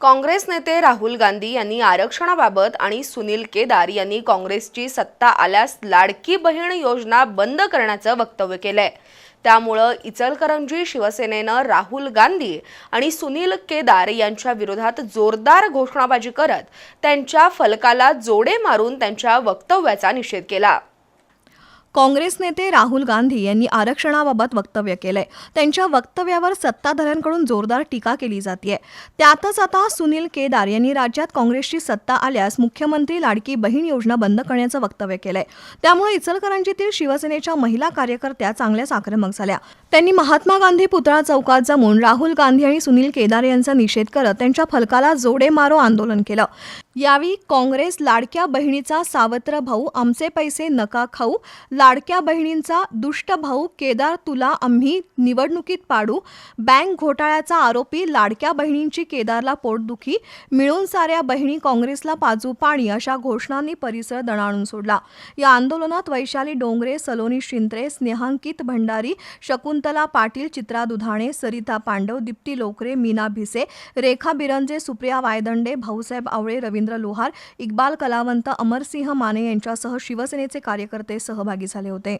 काँग्रेस नेते राहुल गांधी यांनी आरक्षणाबाबत आणि सुनील केदार यांनी काँग्रेसची सत्ता आल्यास लाडकी बहीण योजना बंद करण्याचं वक्तव्य केलंय. त्यामुळं इचलकरंजी शिवसेनेनं राहुल गांधी आणि सुनील केदार यांच्या विरोधात जोरदार घोषणाबाजी करत त्यांच्या फलकाला जोडे मारून त्यांच्या वक्तव्याचा निषेध केला. काँग्रेस नेते राहुल गांधी यांनी आरक्षणाबाबत वक्तव्य केलंय. त्यांच्या वक्तव्यावर सत्ताधाऱ्यांकडून जोरदार टीका केली जाते त्यातच आता सुनील केदार यांनी राज्यात काँग्रेसची सत्ता आल्यास मुख्यमंत्री लाडकी बहीण योजना बंद करण्याचं वक्तव्य केलंय. त्यामुळे इचलकरंजीतील शिवसेनेच्या महिला कार्यकर्त्या चांगल्याच आक्रमक झाल्या. त्यांनी महात्मा गांधी पुतळा चौकात जमून राहुल गांधी आणि सुनील केदार यांचा निषेध करत त्यांच्या फलकाला जोडे मारो आंदोलन केलं. यावेळी काँग्रेस लाडक्या बहिणीचा सावत्र भाऊ आमचे पैसे नका खाऊ लाडक्या बहिणींचा दुष्ट भाऊ केदार तुला आम्ही निवडणुकीत पाडू बँक घोटाळ्याचा आरोपी लाडक्या बहिणींची केदारला पोटदुखी मिळून साऱ्या बहिणी काँग्रेसला पाजू पाणी अशा घोषणांनी परिसर दणाणून सोडला. या आंदोलनात वैशाली डोंगरे सलोनी शिंत्रे स्नेहांकित भंडारी शकुंत शकुंतला पाटील चित्रा दुधाणे सरिता पांडव दीप्ती लोकरे मीना भिसे रेखा बिरंजे सुप्रिया वायदंडे भाऊसाहेब आवळे रवींद्र लोहार इक्बाल कलावंत अमरसिंह माने यांच्यासह शिवसेनेचे कार्यकर्ते सहभागी झाले होते.